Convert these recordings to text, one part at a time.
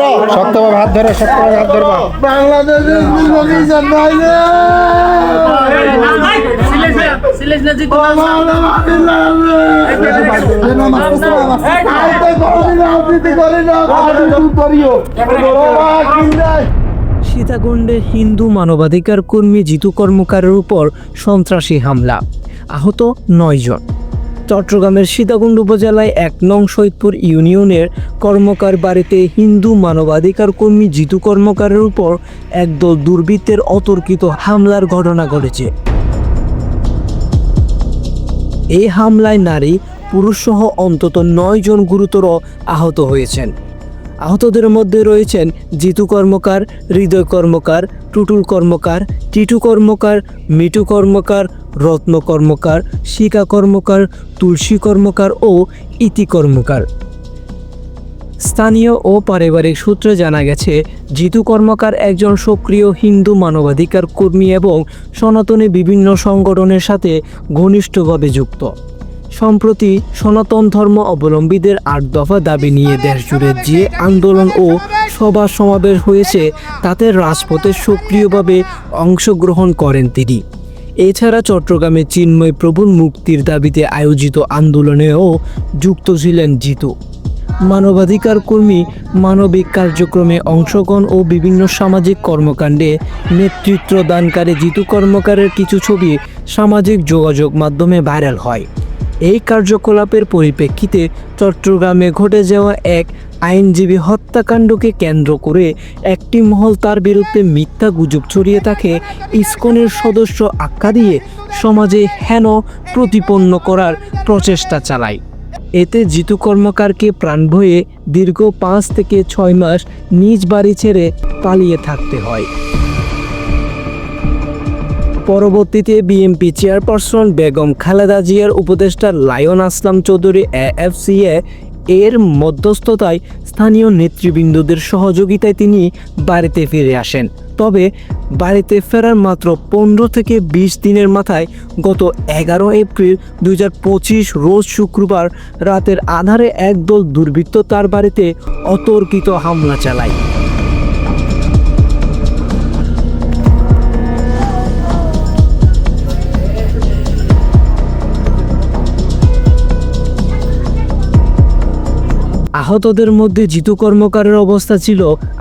ধরো। শক্তভাবে হাত ধরো শক্তভাবে হাত ধরবা। বাংলাদেশের সীতাকুণ্ডে হিন্দু মানবাধিকার কর্মী জিতু কর্মকারের উপর সন্ত্রাসী হামলা। আহত নয় জন। চট্টগ্রামের সীতাকুণ্ড উপজেলায় এক নং সৈদপুর ইউনিয়নের কর্মকার বাড়িতে হিন্দু মানবাধিকার কর্মী জিতু কর্মকারের উপর একদল দুর্বৃত্তের অতর্কিত হামলার ঘটনা ঘটেছে। এই হামলায় নারী, পুরুষসহ অন্তত নয় জন গুরুতর আহত হয়েছেন। আহতদের মধ্যে রয়েছেন জিতু কর্মকার, হৃদয় কর্মকার, টুটুল কর্মকার, টিটু কর্মকার মিটু কর্মকার, রত্ন কর্মকার, শিকা কর্মকার, তুলসী কর্মকার ও ইতি কর্মকার। স্থানীয় ও পারিবারিক সূত্রে জানা গেছে, জিতু কর্মকার একজন সক্রিয় হিন্দু মানবাধিকার কর্মী এবং সনাতনী বিভিন্ন সংগঠনের সাথে ঘনিষ্ঠভাবে যুক্ত। সম্প্রতি সনাতন ধর্ম অবলম্বীদের আট দফা দাবি নিয়ে দেশজুড়ে যে আন্দোলন ও সভা সমাবেশ হয়েছে, তাতে রাজপথে সক্রিয়ভাবে অংশগ্রহণ করেন তিনি। এছাড়া চট্টগ্রামে চিন্ময় প্রভুর মুক্তির দাবিতে আয়োজিত আন্দোলনেও যুক্ত ছিলেন জিতু। মানবাধিকার কর্মী, মানবিক কার্যক্রমে অংশগ্রহণ ও বিভিন্ন সামাজিক কর্মকাণ্ডে নেতৃত্ব দানকারী জিতু কর্মকারের কিছু ছবি সামাজিক যোগাযোগ মাধ্যমে ভাইরাল হয়। এই কার্যকলাপের পরিপ্রেক্ষিতে চট্টগ্রামে ঘটে যাওয়া এক আইনজীবী হত্যাকাণ্ডকে কেন্দ্র করে একটি মহল তার বিরুদ্ধে মিথ্যা গুজব ছড়িয়ে তাকে ইসকনের সদস্য আখ্যা দিয়ে সমাজে হেন প্রতিপন্ন করার প্রচেষ্টা চালায়। এতে জিতু কর্মকারকে প্রাণ ভয়ে দীর্ঘ পাঁচ থেকে ছয় মাস নিজ বাড়ি ছেড়ে পালিয়ে থাকতে হয়। পরবর্তীতে বিএনপি চেয়ারপারসন বেগম খালেদা জিয়ার উপদেষ্টা লায়ন আসলাম চৌধুরী এএফসিএ এর মধ্যস্থতায় স্থানীয় নেতৃবৃন্দদের সহযোগিতায় তিনি বাড়িতে ফিরে আসেন। তবে বাড়িতে ফেরার মাত্র পনেরো থেকে বিশ দিনের মাথায় গত এগারো এপ্রিল দু হাজার পঁচিশ রোজ শুক্রবার রাতের আধারে একদল দুর্বৃত্ত তার বাড়িতে অতর্কিত হামলা চালায়। আহতদের মধ্যে জিতু কর্মকারের অবস্থা ছিল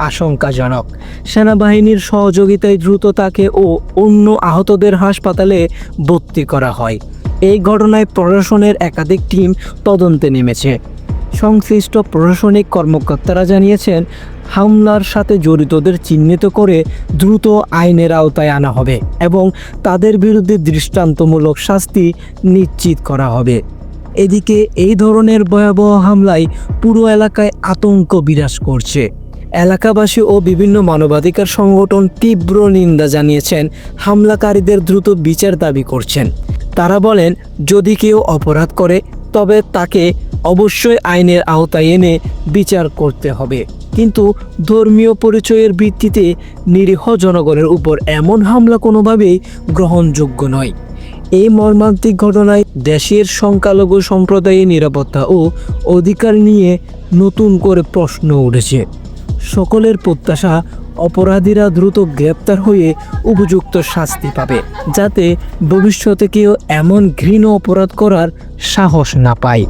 আশঙ্কাজনক। সেনাবাহিনীর সহযোগিতায় দ্রুত তাকে ও অন্য আহতদের হাসপাতালে ভর্তি করা হয়। এই ঘটনায় প্রশাসনের একাধিক টিম তদন্তে নেমেছে। সংশ্লিষ্ট প্রশাসনিক কর্মকর্তারা জানিয়েছেন, হামলার সাথে জড়িতদের চিহ্নিত করে দ্রুত আইনের আওতায় আনা হবে এবং তাদের বিরুদ্ধে দৃষ্টান্তমূলক শাস্তি নিশ্চিত করা হবে। এদিকে এই ধরনের ভয়াবহ হামলায় পুরো এলাকায় আতঙ্ক বিরাজ করছে। এলাকাবাসী ও বিভিন্ন মানবাধিকার সংগঠন তীব্র নিন্দা জানিয়েছেন, হামলাকারীদের দ্রুত বিচার দাবি করছেন। তারা বলেন, যদি কেউ অপরাধ করে, তবে তাকে অবশ্যই আইনের আওতায় এনে বিচার করতে হবে। কিন্তু ধর্মীয় পরিচয়ের ভিত্তিতে নিরীহ জনগণের উপর এমন হামলা কোনোভাবেই গ্রহণযোগ্য নয়। এই মর্মান্তিক ঘটনায় দেশের সংখ্যালঘু সম্প্রদায়ের নিরাপত্তা ও অধিকার নিয়ে নতুন করে প্রশ্ন উঠেছে। সকলের প্রত্যাশা অপরাধীরা দ্রুত গ্রেপ্তার হয়ে উপযুক্ত শাস্তি পাবে, যাতে ভবিষ্যতে কেউ এমন ঘৃণ অপরাধ করার সাহস না পায়।